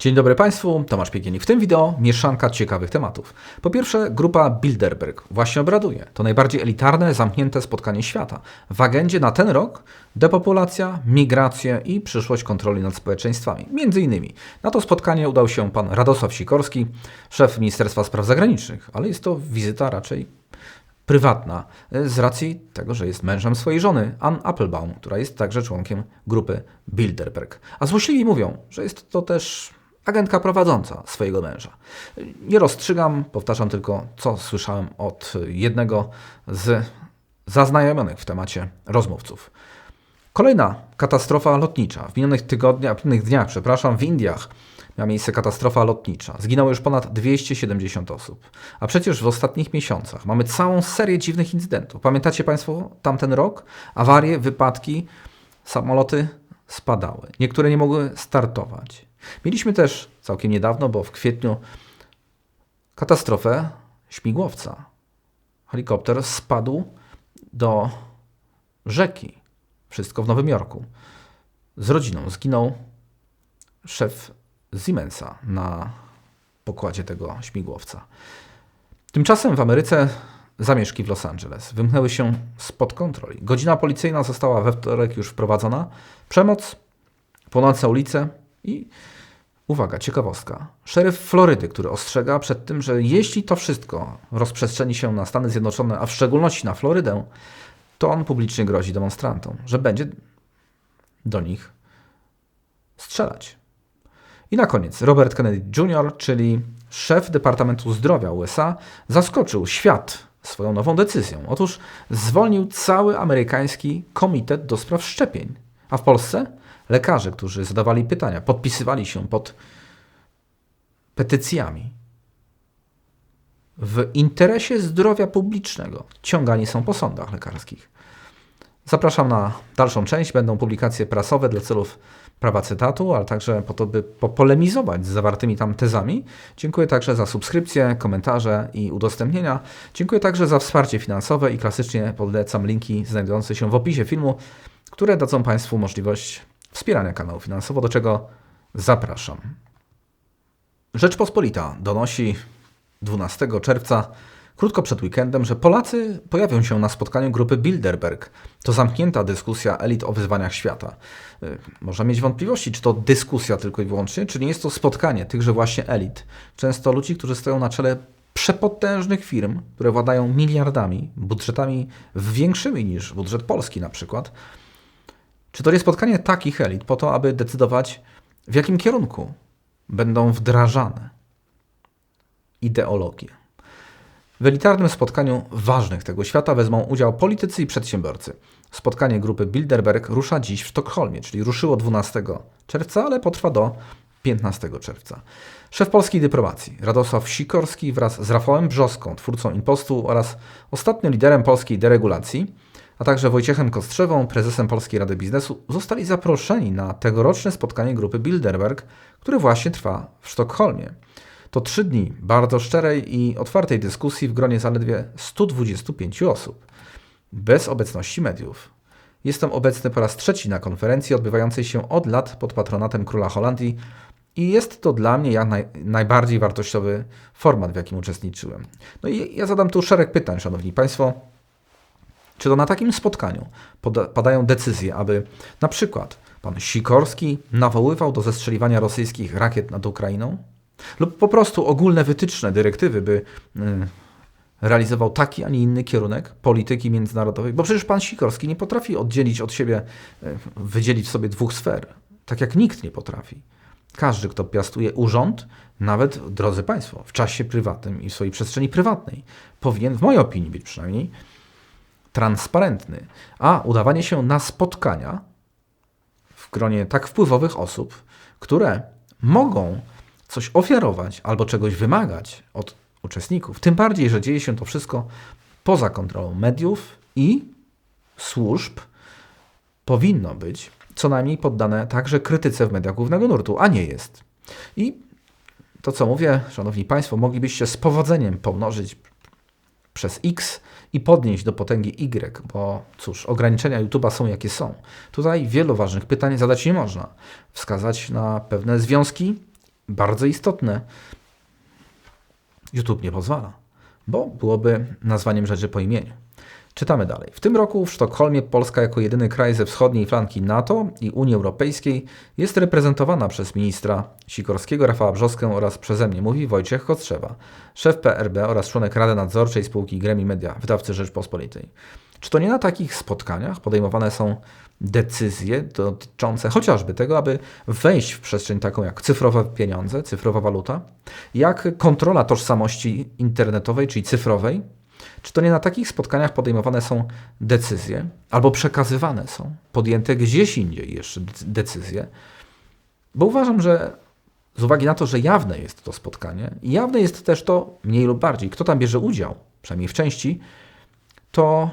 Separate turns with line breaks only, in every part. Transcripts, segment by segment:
Dzień dobry Państwu, Tomasz Piegienik. W tym wideo mieszanka ciekawych tematów. Po pierwsze, grupa Bilderberg właśnie obraduje. To najbardziej elitarne, zamknięte spotkanie świata. W agendzie na ten rok depopulacja, migracje i przyszłość kontroli nad społeczeństwami. Między innymi na to spotkanie udał się pan Radosław Sikorski, szef Ministerstwa Spraw Zagranicznych, ale jest to wizyta raczej prywatna, z racji tego, że jest mężem swojej żony, Ann Applebaum, która jest także członkiem grupy Bilderberg. A złośliwi mówią, że jest to też agentka prowadząca swojego męża. Nie rozstrzygam, powtarzam tylko, co słyszałem od jednego z zaznajomionych w temacie rozmówców. Kolejna katastrofa lotnicza. W minionych tygodniach, minionych dniach, przepraszam, w Indiach miała miejsce katastrofa lotnicza. Zginęło już ponad 270 osób. A przecież w ostatnich miesiącach mamy całą serię dziwnych incydentów. Pamiętacie Państwo tamten rok? Awarie, wypadki, samoloty spadały. Niektóre nie mogły startować. Mieliśmy też całkiem niedawno, bo w kwietniu, katastrofę śmigłowca. Helikopter spadł do rzeki. Wszystko w Nowym Jorku. Z rodziną zginął szef Siemensa na pokładzie tego śmigłowca. Tymczasem w Ameryce zamieszki w Los Angeles wymknęły się spod kontroli. Godzina policyjna została we wtorek już wprowadzona. Przemoc, płonące ulice i uwaga, ciekawostka. Szeryf Florydy, który ostrzega przed tym, że jeśli to wszystko rozprzestrzeni się na Stany Zjednoczone, a w szczególności na Florydę, to on publicznie grozi demonstrantom, że będzie do nich strzelać. I na koniec Robert Kennedy Jr., czyli szef Departamentu Zdrowia USA, zaskoczył świat swoją nową decyzją. Otóż zwolnił cały amerykański komitet do spraw szczepień. A w Polsce lekarze, którzy zadawali pytania, podpisywali się pod petycjami. W interesie zdrowia publicznego ciągani są po sądach lekarskich. Zapraszam na dalszą część. Będą publikacje prasowe dla celów prawa cytatu, ale także po to, by popolemizować z zawartymi tam tezami. Dziękuję także za subskrypcję, komentarze i udostępnienia. Dziękuję także za wsparcie finansowe i klasycznie polecam linki znajdujące się w opisie filmu, które dadzą Państwu możliwość wspierania kanału finansowo, do czego zapraszam. Rzeczpospolita donosi 12 czerwca krótko przed weekendem, że Polacy pojawią się na spotkaniu grupy Bilderberg. To zamknięta dyskusja elit o wyzwaniach świata. Y, można mieć wątpliwości, czy to dyskusja tylko i wyłącznie, czy nie jest to spotkanie tychże właśnie elit. Często ludzi, którzy stoją na czele przepotężnych firm, które władają miliardami, budżetami większymi niż budżet Polski na przykład. Czy to jest spotkanie takich elit po to, aby decydować, w jakim kierunku będą wdrażane ideologie? W elitarnym spotkaniu ważnych tego świata wezmą udział politycy i przedsiębiorcy. Spotkanie grupy Bilderberg rusza dziś w Sztokholmie, czyli ruszyło 12 czerwca, ale potrwa do 15 czerwca. Szef polskiej dyplomacji Radosław Sikorski wraz z Rafałem Brzoską, twórcą Impostu oraz ostatnim liderem polskiej deregulacji, a także Wojciechem Kostrzewą, prezesem Polskiej Rady Biznesu, zostali zaproszeni na tegoroczne spotkanie grupy Bilderberg, które właśnie trwa w Sztokholmie. To trzy dni bardzo szczerej i otwartej dyskusji w gronie zaledwie 125 osób, bez obecności mediów. Jestem obecny po raz trzeci na konferencji odbywającej się od lat pod patronatem króla Holandii i jest to dla mnie jak naj, najbardziej wartościowy format, w jakim uczestniczyłem. No i ja zadam tu szereg pytań, Szanowni Państwo. Czy to na takim spotkaniu padają decyzje, aby na przykład pan Sikorski nawoływał do zestrzeliwania rosyjskich rakiet nad Ukrainą? Lub po prostu ogólne wytyczne, dyrektywy, by y, realizował taki, a nie inny kierunek polityki międzynarodowej, bo przecież pan Sikorski nie potrafi oddzielić od siebie, y, wydzielić sobie dwóch sfer, tak jak nikt nie potrafi. Każdy, kto piastuje urząd, nawet, drodzy Państwo, w czasie prywatnym i w swojej przestrzeni prywatnej, powinien, w mojej opinii być przynajmniej, transparentny. A udawanie się na spotkania w gronie tak wpływowych osób, które mogą coś ofiarować albo czegoś wymagać od uczestników, tym bardziej, że dzieje się to wszystko poza kontrolą mediów i służb, powinno być co najmniej poddane także krytyce w mediach głównego nurtu, a nie jest. I to, co mówię, Szanowni Państwo, moglibyście z powodzeniem pomnożyć przez X i podnieść do potęgi Y, bo cóż, ograniczenia YouTube'a są jakie są. Tutaj wielu ważnych pytań zadać nie można. Wskazać na pewne związki bardzo istotne, YouTube nie pozwala, bo byłoby nazwaniem rzeczy po imieniu. Czytamy dalej. W tym roku w Sztokholmie Polska jako jedyny kraj ze wschodniej flanki NATO i Unii Europejskiej jest reprezentowana przez ministra Sikorskiego Rafała Brzoskę oraz przeze mnie, mówi Wojciech Kostrzewa, szef PRB oraz członek Rady Nadzorczej spółki Gremi Media, wydawcy Rzeczpospolitej. Czy to nie na takich spotkaniach podejmowane są decyzje dotyczące chociażby tego, aby wejść w przestrzeń taką jak cyfrowe pieniądze, cyfrowa waluta, jak kontrola tożsamości internetowej, czyli cyfrowej, czy to nie na takich spotkaniach podejmowane są decyzje, albo przekazywane są, podjęte gdzieś indziej jeszcze decyzje? Bo uważam, że z uwagi na to, że jawne jest to spotkanie, i jawne jest też to mniej lub bardziej, kto tam bierze udział, przynajmniej w części, to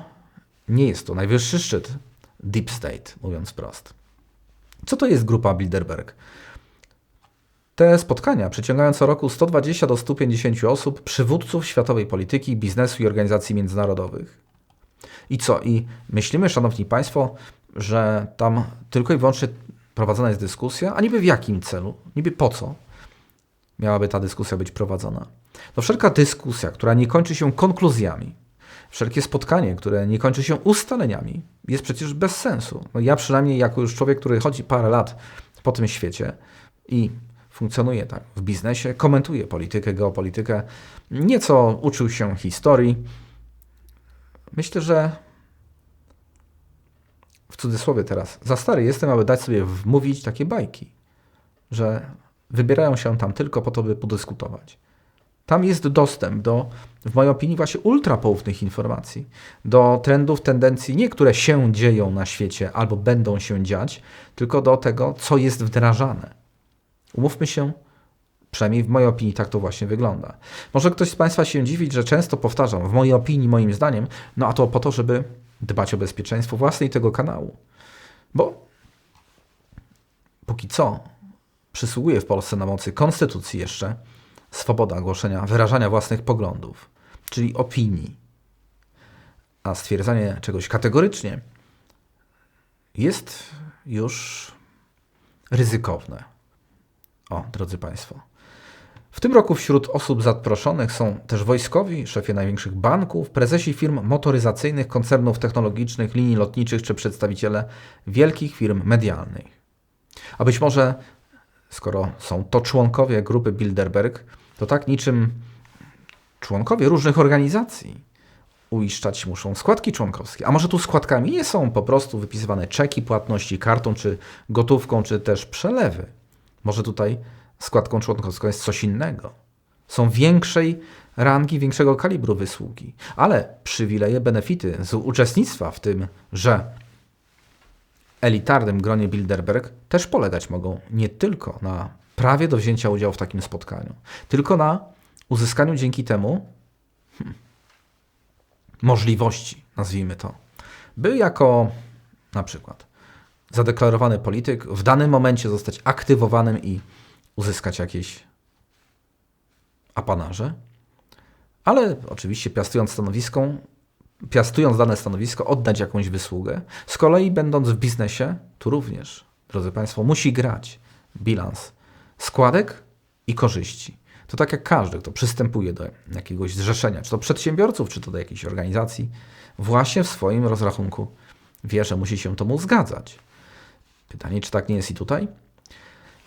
nie jest to najwyższy szczyt Deep State, mówiąc wprost. Co to jest grupa Bilderberg? Te spotkania przyciągają co roku 120 do 150 osób, przywódców światowej polityki, biznesu i organizacji międzynarodowych. I co? I myślimy, szanowni państwo, że tam tylko i wyłącznie prowadzona jest dyskusja, a niby w jakim celu, niby po co miałaby ta dyskusja być prowadzona. No wszelka dyskusja, która nie kończy się konkluzjami, wszelkie spotkanie, które nie kończy się ustaleniami, jest przecież bez sensu. No ja przynajmniej jako już człowiek, który chodzi parę lat po tym świecie i funkcjonuje tak w biznesie, komentuje politykę, geopolitykę, nieco uczył się historii. Myślę, że w cudzysłowie teraz, za stary jestem, aby dać sobie wmówić takie bajki, że wybierają się tam tylko po to, by podyskutować. Tam jest dostęp do, w mojej opinii, właśnie ultrapoufnych informacji, do trendów, tendencji, nie które się dzieją na świecie albo będą się dziać, tylko do tego, co jest wdrażane. Umówmy się, przynajmniej w mojej opinii tak to właśnie wygląda. Może ktoś z Państwa się dziwić, że często powtarzam, w mojej opinii, moim zdaniem, no a to po to, żeby dbać o bezpieczeństwo własne i tego kanału. Bo póki co przysługuje w Polsce na mocy konstytucji jeszcze swoboda głoszenia, wyrażania własnych poglądów, czyli opinii. A stwierdzanie czegoś kategorycznie jest już ryzykowne. O, drodzy Państwo. W tym roku wśród osób zaproszonych są też wojskowi, szefie największych banków, prezesi firm motoryzacyjnych, koncernów technologicznych, linii lotniczych czy przedstawiciele wielkich firm medialnych. A być może, skoro są to członkowie grupy Bilderberg, to tak niczym członkowie różnych organizacji uiszczać muszą składki członkowskie. A może tu składkami nie są po prostu wypisywane czeki płatności kartą, czy gotówką, czy też przelewy. Może tutaj składką członkowską jest coś innego. Są większej rangi, większego kalibru wysługi, ale przywileje, benefity z uczestnictwa w tym, że elitarnym gronie Bilderberg też polegać mogą nie tylko na prawie do wzięcia udziału w takim spotkaniu, tylko na uzyskaniu dzięki temu hmm, możliwości, nazwijmy to, by jako na przykład zadeklarowany polityk w danym momencie zostać aktywowanym i uzyskać jakieś apanarze, ale oczywiście piastując stanowisko, piastując dane stanowisko, oddać jakąś wysługę. Z kolei będąc w biznesie, tu również, drodzy Państwo, musi grać bilans składek i korzyści. To tak jak każdy, kto przystępuje do jakiegoś zrzeszenia, czy to przedsiębiorców, czy to do jakiejś organizacji, właśnie w swoim rozrachunku wie, że musi się temu zgadzać. Pytanie, czy tak nie jest i tutaj?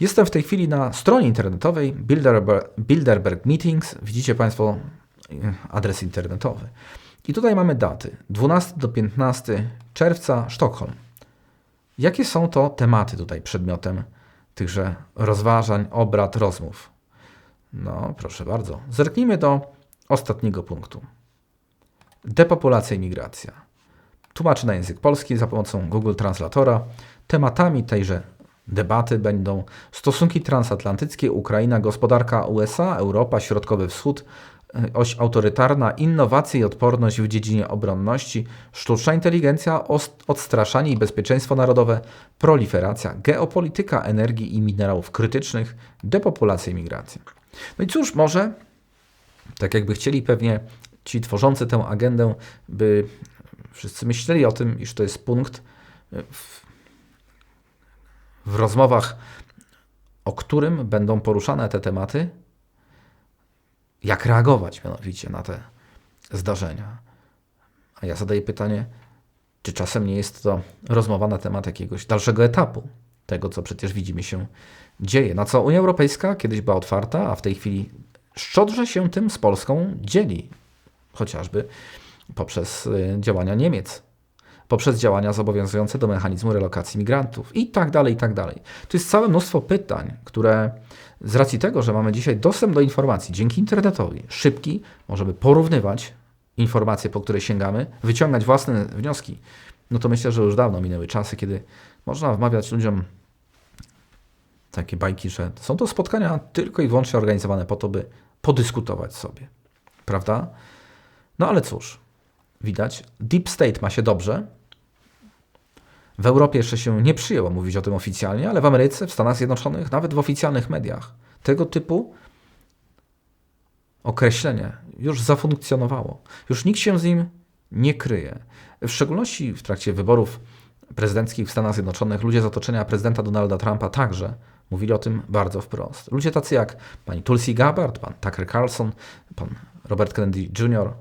Jestem w tej chwili na stronie internetowej Bilderberg, Bilderberg Meetings. Widzicie Państwo e, adres internetowy. I tutaj mamy daty 12 do 15 czerwca Sztokholm. Jakie są to tematy tutaj przedmiotem tychże rozważań, obrad, rozmów? No, proszę bardzo. Zerknijmy do ostatniego punktu. Depopulacja i migracja. Tłumaczy na język polski za pomocą Google Translatora. Tematami tejże debaty będą stosunki transatlantyckie, Ukraina, gospodarka USA, Europa, Środkowy Wschód, e, oś autorytarna, innowacje i odporność w dziedzinie obronności, sztuczna inteligencja, odstraszanie i bezpieczeństwo narodowe, proliferacja, geopolityka energii i minerałów krytycznych, depopulacja i migracja. No i cóż, może, tak jakby chcieli pewnie ci tworzący tę agendę, by wszyscy myśleli o tym, iż to jest punkt, w, w rozmowach o którym będą poruszane te tematy, jak reagować mianowicie na te zdarzenia. A ja zadaję pytanie, czy czasem nie jest to rozmowa na temat jakiegoś dalszego etapu tego, co przecież widzimy się dzieje. Na co Unia Europejska kiedyś była otwarta, a w tej chwili szczodrze się tym z Polską dzieli, chociażby poprzez y, działania Niemiec, poprzez działania zobowiązujące do mechanizmu relokacji migrantów i tak dalej, i tak dalej. To jest całe mnóstwo pytań, które z racji tego, że mamy dzisiaj dostęp do informacji dzięki internetowi, szybki, możemy porównywać informacje, po które sięgamy, wyciągać własne wnioski, no to myślę, że już dawno minęły czasy, kiedy można wmawiać ludziom takie bajki, że są to spotkania tylko i wyłącznie organizowane po to, by podyskutować sobie. Prawda? No ale cóż, widać, Deep State ma się dobrze. W Europie jeszcze się nie przyjęło mówić o tym oficjalnie, ale w Ameryce, w Stanach Zjednoczonych, nawet w oficjalnych mediach, tego typu określenie już zafunkcjonowało. Już nikt się z nim nie kryje. W szczególności w trakcie wyborów prezydenckich w Stanach Zjednoczonych ludzie z otoczenia prezydenta Donalda Trumpa także mówili o tym bardzo wprost. Ludzie tacy jak pani Tulsi Gabbard, pan Tucker Carlson, pan Robert Kennedy Jr.,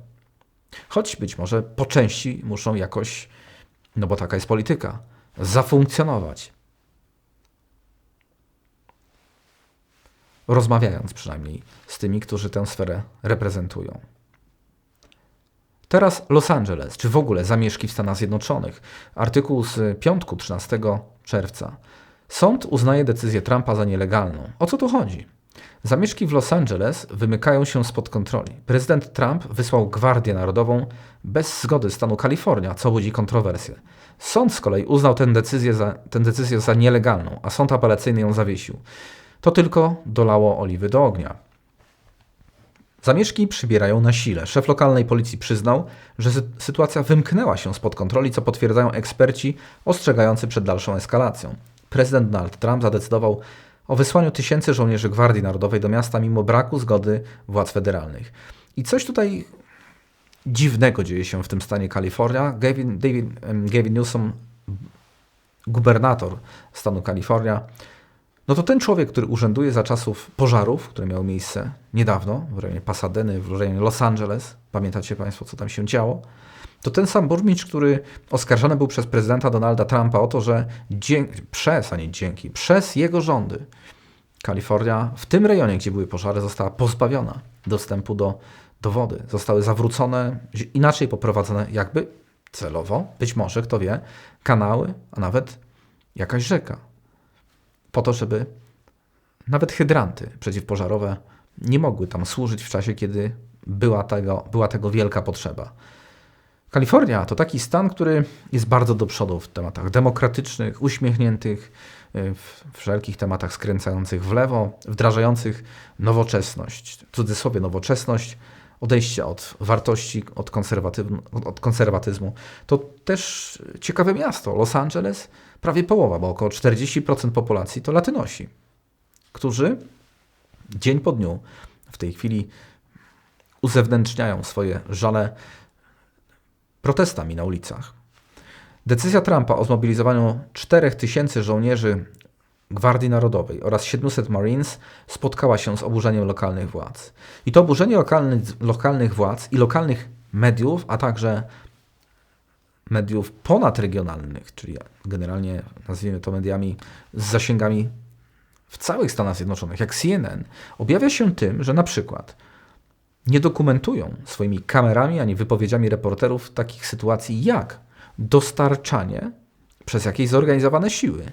choć być może po części muszą jakoś, no bo taka jest polityka, zafunkcjonować. Rozmawiając przynajmniej z tymi, którzy tę sferę reprezentują. Teraz Los Angeles, czy w ogóle zamieszki w Stanach Zjednoczonych. Artykuł z piątku 13 czerwca. Sąd uznaje decyzję Trumpa za nielegalną. O co tu chodzi? Zamieszki w Los Angeles wymykają się spod kontroli. Prezydent Trump wysłał Gwardię Narodową bez zgody stanu Kalifornia, co budzi kontrowersje. Sąd z kolei uznał tę decyzję, za, tę decyzję za nielegalną, a sąd apelacyjny ją zawiesił. To tylko dolało oliwy do ognia. Zamieszki przybierają na sile. Szef lokalnej policji przyznał, że sytuacja wymknęła się spod kontroli, co potwierdzają eksperci ostrzegający przed dalszą eskalacją. Prezydent Donald Trump zadecydował o wysłaniu tysięcy żołnierzy Gwardii Narodowej do miasta mimo braku zgody władz federalnych. I coś tutaj dziwnego dzieje się w tym stanie Kalifornia. Gavin, David, Gavin Newsom, gubernator stanu Kalifornia, no to ten człowiek, który urzęduje za czasów pożarów, które miały miejsce niedawno w rejonie Pasadeny, w rejonie Los Angeles, pamiętacie Państwo, co tam się działo, to ten sam burmistrz, który oskarżony był przez prezydenta Donalda Trumpa o to, że dzięki, przez, a nie dzięki, przez jego rządy Kalifornia w tym rejonie, gdzie były pożary, została pozbawiona dostępu do, do wody. Zostały zawrócone, inaczej poprowadzone jakby celowo, być może, kto wie, kanały, a nawet jakaś rzeka. Po to, żeby nawet hydranty przeciwpożarowe nie mogły tam służyć w czasie, kiedy była tego, była tego wielka potrzeba. Kalifornia to taki stan, który jest bardzo do przodu w tematach demokratycznych, uśmiechniętych, y, w wszelkich tematach skręcających w lewo, wdrażających nowoczesność, w cudzysłowie nowoczesność, odejście od wartości, od, od konserwatyzmu. To też ciekawe miasto. Los Angeles, prawie połowa, bo około 40% populacji to Latynosi, którzy dzień po dniu w tej chwili uzewnętrzniają swoje żale protestami na ulicach. Decyzja Trumpa o zmobilizowaniu 4000 żołnierzy Gwardii Narodowej oraz 700 Marines spotkała się z oburzeniem lokalnych władz. I to oburzenie lokalnych, lokalnych władz i lokalnych mediów, a także mediów ponadregionalnych, czyli generalnie nazwijmy to mediami z zasięgami w całych Stanach Zjednoczonych, jak CNN, objawia się tym, że na przykład nie dokumentują swoimi kamerami ani wypowiedziami reporterów takich sytuacji jak dostarczanie przez jakieś zorganizowane siły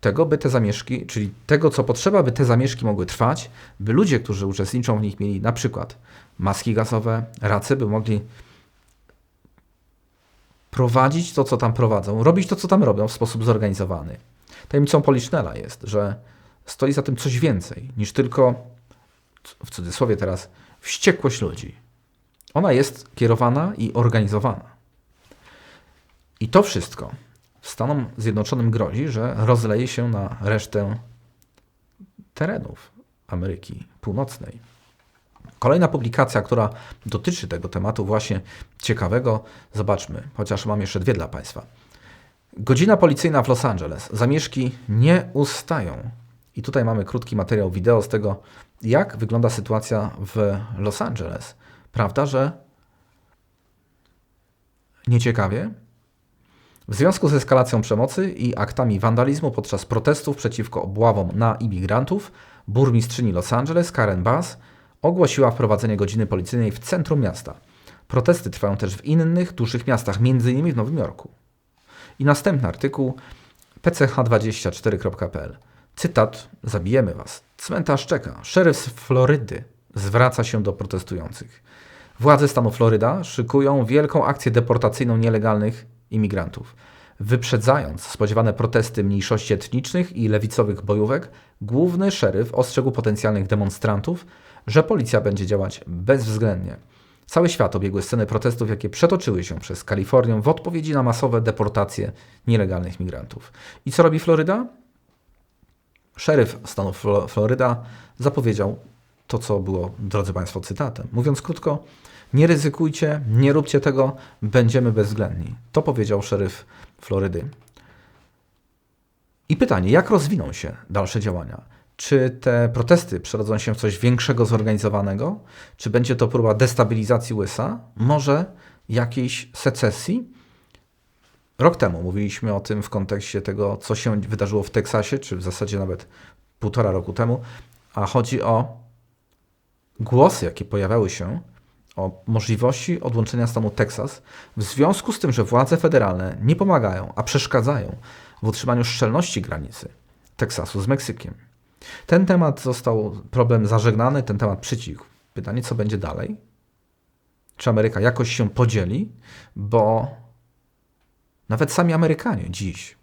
tego, by te zamieszki, czyli tego, co potrzeba, by te zamieszki mogły trwać, by ludzie, którzy uczestniczą w nich, mieli na przykład maski gazowe, racy, by mogli prowadzić to, co tam prowadzą, robić to, co tam robią w sposób zorganizowany. Tajemnicą Policznela jest, że stoi za tym coś więcej niż tylko, w cudzysłowie teraz, wściekłość ludzi. Ona jest kierowana i organizowana. I to wszystko Stanom Zjednoczonym grozi, że rozleje się na resztę terenów Ameryki Północnej. Kolejna publikacja, która dotyczy tego tematu właśnie ciekawego, zobaczmy, chociaż mam jeszcze dwie dla Państwa. Godzina policyjna w Los Angeles. Zamieszki nie ustają. I tutaj mamy krótki materiał wideo z tego, jak wygląda sytuacja w Los Angeles. Prawda, że nieciekawie? W związku z eskalacją przemocy i aktami wandalizmu podczas protestów przeciwko obławom na imigrantów, burmistrzyni Los Angeles Karen Bass ogłosiła wprowadzenie godziny policyjnej w centrum miasta. Protesty trwają też w innych dużych miastach, m.in. w Nowym Jorku. I następny artykuł pch24.pl. Cytat: Zabijemy was. Cmentarz czeka. Szeryf z Florydy zwraca się do protestujących. Władze stanu Floryda szykują wielką akcję deportacyjną nielegalnych imigrantów. Wyprzedzając spodziewane protesty mniejszości etnicznych i lewicowych bojówek, główny szeryf ostrzegł potencjalnych demonstrantów, że policja będzie działać bezwzględnie. Cały świat obiegły sceny protestów, jakie przetoczyły się przez Kalifornię w odpowiedzi na masowe deportacje nielegalnych migrantów. I co robi Floryda? Szeryf stanu Floryda zapowiedział to, co było, drodzy Państwo, cytatem. Mówiąc krótko, nie ryzykujcie, nie róbcie tego, będziemy bezwzględni. To powiedział szeryf Florydy. I pytanie, jak rozwiną się dalsze działania? Czy te protesty przerodzą się w coś większego, zorganizowanego? Czy będzie to próba destabilizacji USA? Może jakiejś secesji? Rok temu mówiliśmy o tym w kontekście tego, co się wydarzyło w Teksasie, czy w zasadzie nawet półtora roku temu, a chodzi o głosy, jakie pojawiały się o możliwości odłączenia stanu Teksas w związku z tym, że władze federalne nie pomagają, a przeszkadzają w utrzymaniu szczelności granicy Teksasu z Meksykiem. Ten temat został problem zażegnany, ten temat przycichł. Pytanie, co będzie dalej? Czy Ameryka jakoś się podzieli? Bo nawet sami Amerykanie dziś,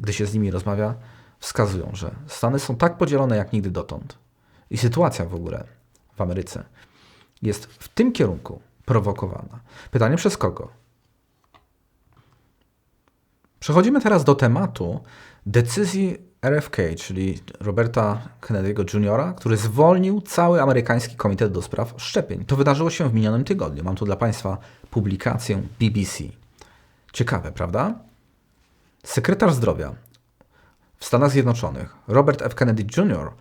gdy się z nimi rozmawia, wskazują, że Stany są tak podzielone jak nigdy dotąd. I sytuacja w ogóle w Ameryce jest w tym kierunku prowokowana. Pytanie przez kogo? Przechodzimy teraz do tematu decyzji RFK, czyli Roberta Kennedy'ego Jr., który zwolnił cały amerykański komitet do spraw szczepień. To wydarzyło się w minionym tygodniu. Mam tu dla Państwa publikację BBC. Ciekawe, prawda? Sekretarz zdrowia w Stanach Zjednoczonych, Robert F. Kennedy Jr.,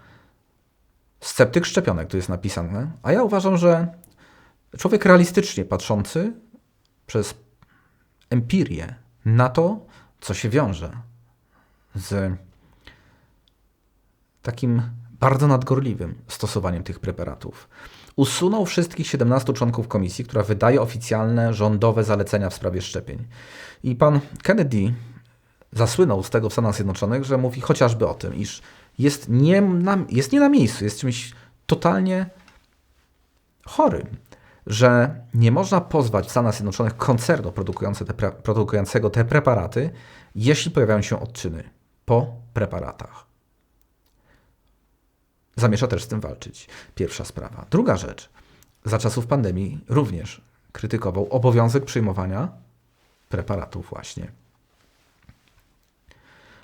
sceptyk szczepionek, tu jest napisane, a ja uważam, że człowiek realistycznie patrzący przez empirię na to, co się wiąże z takim bardzo nadgorliwym stosowaniem tych preparatów. Usunął wszystkich 17 członków komisji, która wydaje oficjalne rządowe zalecenia w sprawie szczepień. I pan Kennedy zasłynął z tego w Stanach Zjednoczonych, że mówi chociażby o tym, iż jest nie na, jest nie na miejscu, jest czymś totalnie chorym, że nie można pozwać w Stanach Zjednoczonych koncernu produkującego te preparaty, jeśli pojawiają się odczyny po preparatach. Zamierza też z tym walczyć. Pierwsza sprawa. Druga rzecz. Za czasów pandemii również krytykował obowiązek przyjmowania preparatów właśnie.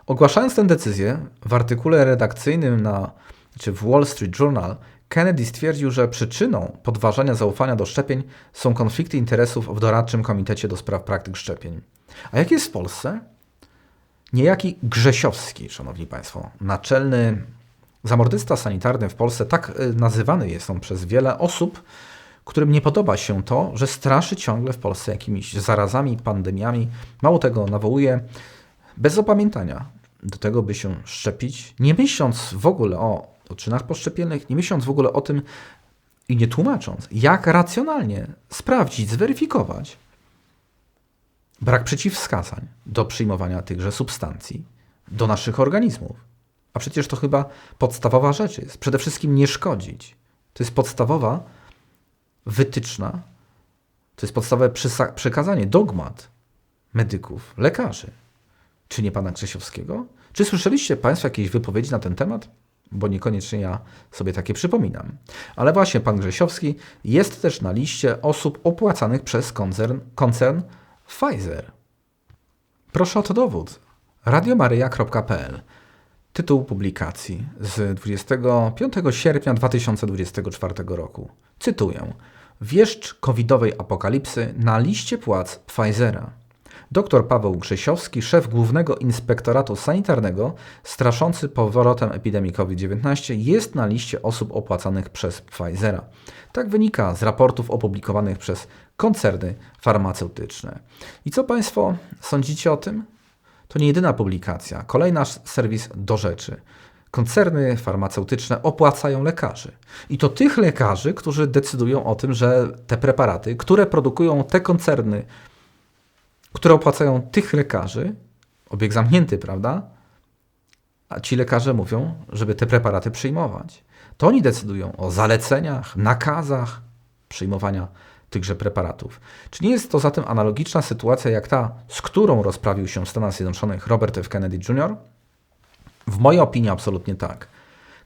Ogłaszając tę decyzję w artykule redakcyjnym na, czy w Wall Street Journal, Kennedy stwierdził, że przyczyną podważania zaufania do szczepień są konflikty interesów w doradczym komitecie do spraw praktyk szczepień. A jak jest w Polsce? Niejaki Grzesiowski, szanowni państwo, naczelny zamordysta sanitarny w Polsce, tak y, nazywany jest on przez wiele osób, którym nie podoba się to, że straszy ciągle w Polsce jakimiś zarazami, pandemiami. Mało tego, nawołuje bez opamiętania do tego, by się szczepić, nie myśląc w ogóle o odczynach poszczepiennych, nie myśląc w ogóle o tym i nie tłumacząc, jak racjonalnie sprawdzić, zweryfikować brak przeciwwskazań do przyjmowania tychże substancji do naszych organizmów. A przecież to chyba podstawowa rzecz jest. Przede wszystkim nie szkodzić. To jest podstawowa wytyczna, to jest podstawowe przekazanie, dogmat medyków, lekarzy. Czy nie pana Grzesiowskiego? Czy słyszeliście Państwo jakieś wypowiedzi na ten temat? Bo niekoniecznie ja sobie takie przypominam. Ale właśnie pan Grzesiowski jest też na liście osób opłacanych przez koncern, koncern Pfizer. Proszę o to dowód. radiomaryja.pl Tytuł publikacji z 25 sierpnia 2024 roku. Cytuję. Wieszcz covidowej apokalipsy na liście płac Pfizera. Dr Paweł Grzesiowski, szef Głównego Inspektoratu Sanitarnego, straszący powrotem epidemii COVID-19, jest na liście osób opłacanych przez Pfizera. Tak wynika z raportów opublikowanych przez koncerny farmaceutyczne. I co Państwo sądzicie o tym? To nie jedyna publikacja. Kolejny serwis do rzeczy. Koncerny farmaceutyczne opłacają lekarzy. I to tych lekarzy, którzy decydują o tym, że te preparaty, które produkują te koncerny, które opłacają tych lekarzy, obieg zamknięty, prawda? A ci lekarze mówią, żeby te preparaty przyjmować. To oni decydują o zaleceniach, nakazach przyjmowania tychże preparatów. Czy nie jest to zatem analogiczna sytuacja jak ta, z którą rozprawił się w Stanach Zjednoczonych Robert F. Kennedy Jr.? W mojej opinii absolutnie tak.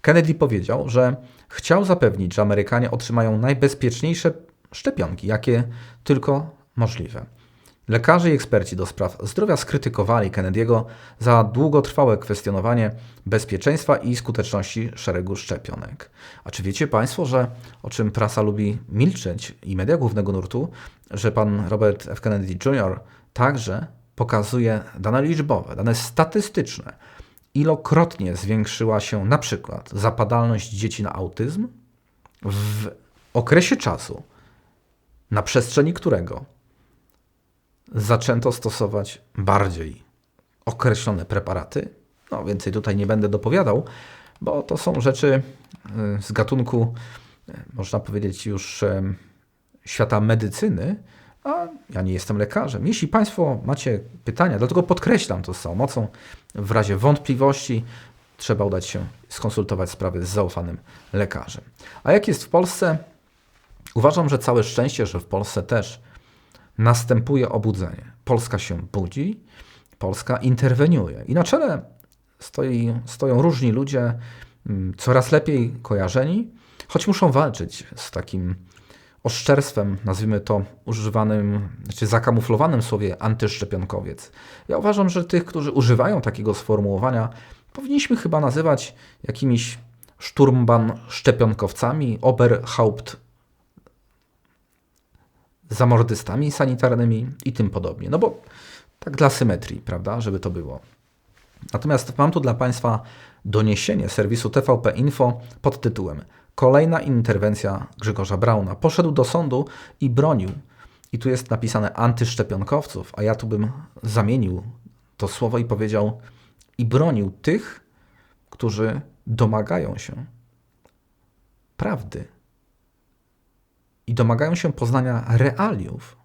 Kennedy powiedział, że chciał zapewnić, że Amerykanie otrzymają najbezpieczniejsze szczepionki, jakie tylko możliwe. Lekarze i eksperci do spraw zdrowia skrytykowali Kennedy'ego za długotrwałe kwestionowanie bezpieczeństwa i skuteczności szeregu szczepionek. A czy wiecie Państwo, że o czym prasa lubi milczeć i media głównego nurtu, że pan Robert F. Kennedy Jr. także pokazuje dane liczbowe, dane statystyczne, ilokrotnie zwiększyła się na przykład zapadalność dzieci na autyzm w okresie czasu, na przestrzeni którego zaczęto stosować bardziej określone preparaty. No, więcej tutaj nie będę dopowiadał, bo to są rzeczy y, z gatunku, y, można powiedzieć, już świata medycyny, a ja nie jestem lekarzem. Jeśli Państwo macie pytania, dlatego podkreślam to z całą mocą, w razie wątpliwości trzeba udać się skonsultować sprawy z zaufanym lekarzem. A jak jest w Polsce? Uważam, że całe szczęście, że w Polsce też następuje obudzenie. Polska się budzi, Polska interweniuje. I na czele stoi, stoją różni ludzie, mm, coraz lepiej kojarzeni, choć muszą walczyć z takim oszczerstwem, nazwijmy to używanym, czy zakamuflowanym słowie antyszczepionkowiec. Ja uważam, że tych, którzy używają takiego sformułowania, powinniśmy chyba nazywać jakimiś szturmban szczepionkowcami, Oberhaupt zamordystami sanitarnymi i tym podobnie. No bo tak dla symetrii, prawda, żeby to było. Natomiast mam tu dla Państwa doniesienie serwisu TVP Info pod tytułem Kolejna interwencja Grzegorza Brauna. Poszedł do sądu i bronił, i tu jest napisane antyszczepionkowców, a ja tu bym zamienił to słowo i powiedział i bronił tych, którzy domagają się prawdy i domagają się poznania realiów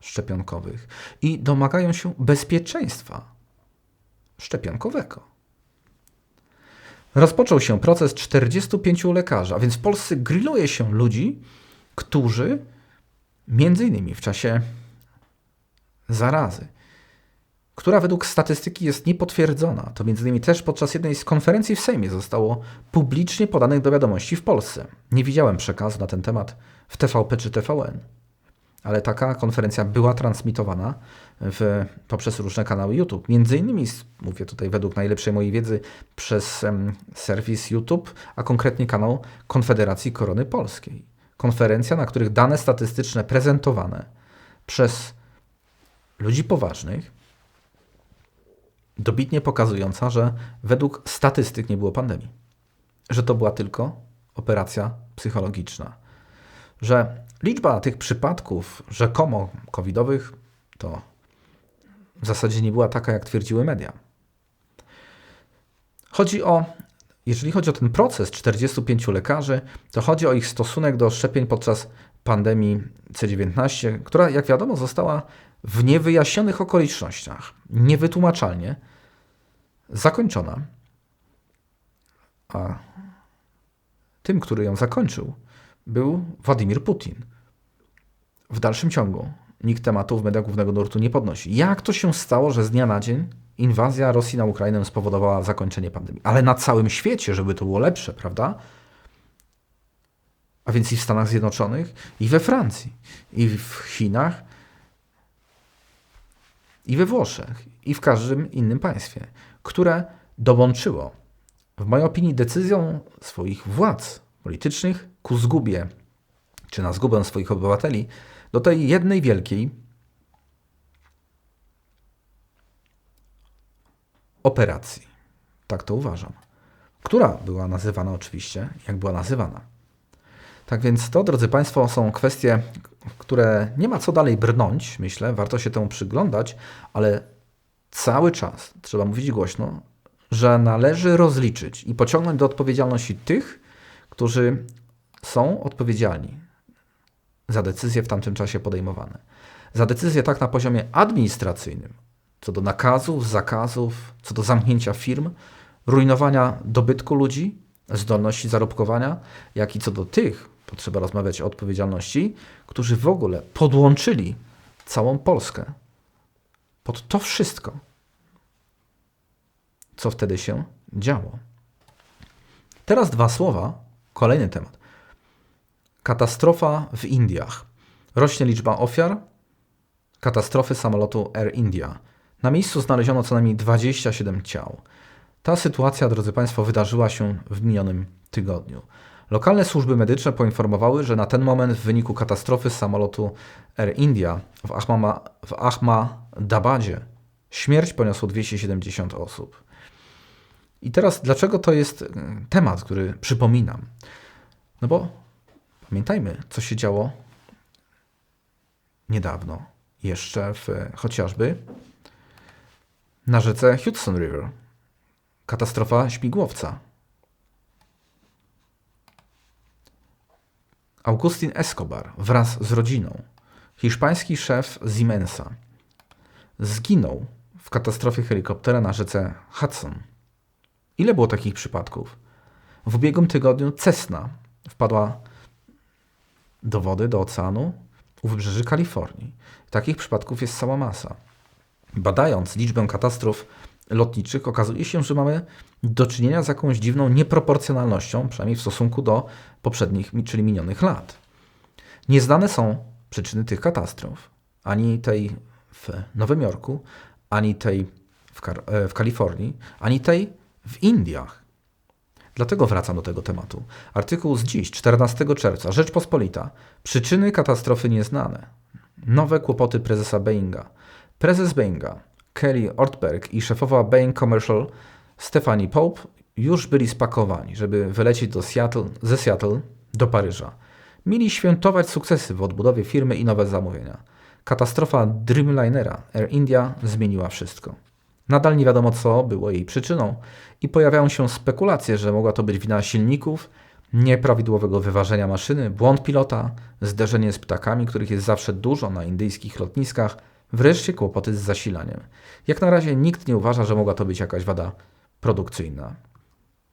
szczepionkowych i domagają się bezpieczeństwa szczepionkowego. Rozpoczął się proces 45 lekarzy, a więc w Polsce grilluje się ludzi, którzy między innymi w czasie zarazy, która według statystyki jest niepotwierdzona, to między innymi też podczas jednej z konferencji w Sejmie zostało publicznie podanych do wiadomości w Polsce. Nie widziałem przekazu na ten temat w TVP czy TVN. Ale taka konferencja była transmitowana w, poprzez różne kanały YouTube. Między innymi, mówię tutaj według najlepszej mojej wiedzy, przez serwis YouTube, a konkretnie kanał Konfederacji Korony Polskiej. Konferencja, na których dane statystyczne prezentowane przez ludzi poważnych, dobitnie pokazująca, że według statystyk nie było pandemii. Że to była tylko operacja psychologiczna że liczba tych przypadków rzekomo covidowych to w zasadzie nie była taka, jak twierdziły media. Chodzi o, jeżeli chodzi o ten proces 45 lekarzy, to chodzi o ich stosunek do szczepień podczas pandemii C19, która, jak wiadomo, została w niewyjaśnionych okolicznościach, niewytłumaczalnie zakończona. A tym, który ją zakończył, był Władimir Putin. W dalszym ciągu nikt tematu w mediach głównego nurtu nie podnosi. Jak to się stało, że z dnia na dzień inwazja Rosji na Ukrainę spowodowała zakończenie pandemii? Ale na całym świecie, żeby to było lepsze, prawda? A więc i w Stanach Zjednoczonych, i we Francji, i w Chinach, i we Włoszech, i w każdym innym państwie, które dołączyło, w mojej opinii, decyzją swoich władz politycznych ku zgubie, czy na zgubę swoich obywateli, do tej jednej wielkiej operacji. Tak to uważam. Która była nazywana oczywiście, jak była nazywana. Tak więc to, drodzy Państwo, są kwestie, które nie ma co dalej brnąć, myślę, warto się temu przyglądać, ale cały czas trzeba mówić głośno, że należy rozliczyć i pociągnąć do odpowiedzialności tych, którzy są odpowiedzialni za decyzje w tamtym czasie podejmowane. Za decyzje tak na poziomie administracyjnym, co do nakazów, zakazów, co do zamknięcia firm, rujnowania dobytku ludzi, zdolności zarobkowania, jak i co do tych, potrzeba rozmawiać o odpowiedzialności, którzy w ogóle podłączyli całą Polskę pod to wszystko, co wtedy się działo. Teraz dwa słowa, kolejny temat. Katastrofa w Indiach. Rośnie liczba ofiar katastrofy samolotu Air India. Na miejscu znaleziono co najmniej 27 ciał. Ta sytuacja, drodzy Państwo, wydarzyła się w minionym tygodniu. Lokalne służby medyczne poinformowały, że na ten moment w wyniku katastrofy samolotu Air India w, Ahmama, w Ahmadabadzie śmierć poniosło 270 osób. I teraz dlaczego to jest e, temat, który przypominam? No bo pamiętajmy, co się działo niedawno, jeszcze w, chociażby na rzece Hudson River. Katastrofa śmigłowca. Augustin Escobar wraz z rodziną, hiszpański szef Siemensa, zginął w katastrofie helikoptera na rzece Hudson. Ile było takich przypadków? W ubiegłym tygodniu Cessna wpadła do wody, do oceanu u wybrzeży Kalifornii. Takich przypadków jest cała masa. Badając liczbę katastrof lotniczych, okazuje się, że mamy do czynienia z jakąś dziwną nieproporcjonalnością, przynajmniej w stosunku do poprzednich, czyli minionych lat. Nieznane są przyczyny tych katastrof. Ani tej w Nowym Jorku, ani tej w, w Kalifornii, ani tej w Indiach. Dlatego wracam do tego tematu. Artykuł z dziś, 14 czerwca, Rzeczpospolita. Przyczyny katastrofy nieznane. Nowe kłopoty prezesa Boeinga. Prezes Boeinga, Kelly Ortberg i szefowa Boeing Commercial Stephanie Pope już byli spakowani, żeby wylecieć do Seattle, ze Seattle do Paryża. Mieli świętować sukcesy w odbudowie firmy i nowe zamówienia. Katastrofa Dreamlinera Air India zmieniła wszystko. Nadal nie wiadomo, co było jej przyczyną i pojawiają się spekulacje, że mogła to być wina silników, nieprawidłowego wyważenia maszyny, błąd pilota, zderzenie z ptakami, których jest zawsze dużo na indyjskich lotniskach, wreszcie kłopoty z zasilaniem. Jak na razie nikt nie uważa, że mogła to być jakaś wada produkcyjna.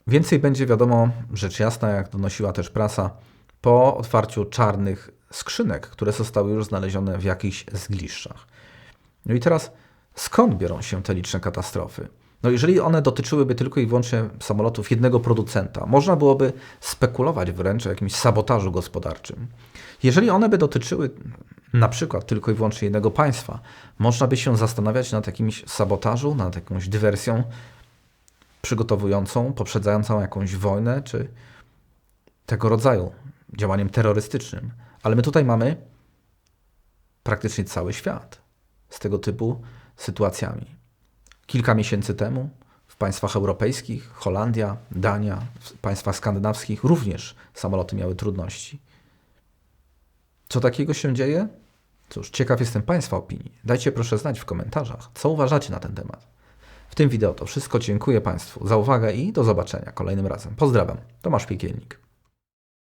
Więcej będzie wiadomo, rzecz jasna, jak donosiła też prasa, po otwarciu czarnych skrzynek, które zostały już znalezione w jakichś zgliszczach. No i teraz skąd biorą się te liczne katastrofy? No jeżeli one dotyczyłyby tylko i wyłącznie samolotów jednego producenta, można byłoby spekulować wręcz o jakimś sabotażu gospodarczym. Jeżeli one by dotyczyły na przykład tylko i wyłącznie jednego państwa, można by się zastanawiać nad jakimś sabotażu, nad jakąś dywersją przygotowującą, poprzedzającą jakąś wojnę, czy tego rodzaju działaniem terrorystycznym. Ale my tutaj mamy praktycznie cały świat z tego typu sytuacjami. Kilka miesięcy temu w państwach europejskich, Holandia, Dania, w państwach skandynawskich również samoloty miały trudności. Co takiego się dzieje? Cóż, ciekaw jestem Państwa opinii. Dajcie proszę znać w komentarzach, co uważacie na ten temat. W tym wideo to wszystko. Dziękuję Państwu za uwagę i do zobaczenia kolejnym razem. Pozdrawiam. Tomasz Piekielnik.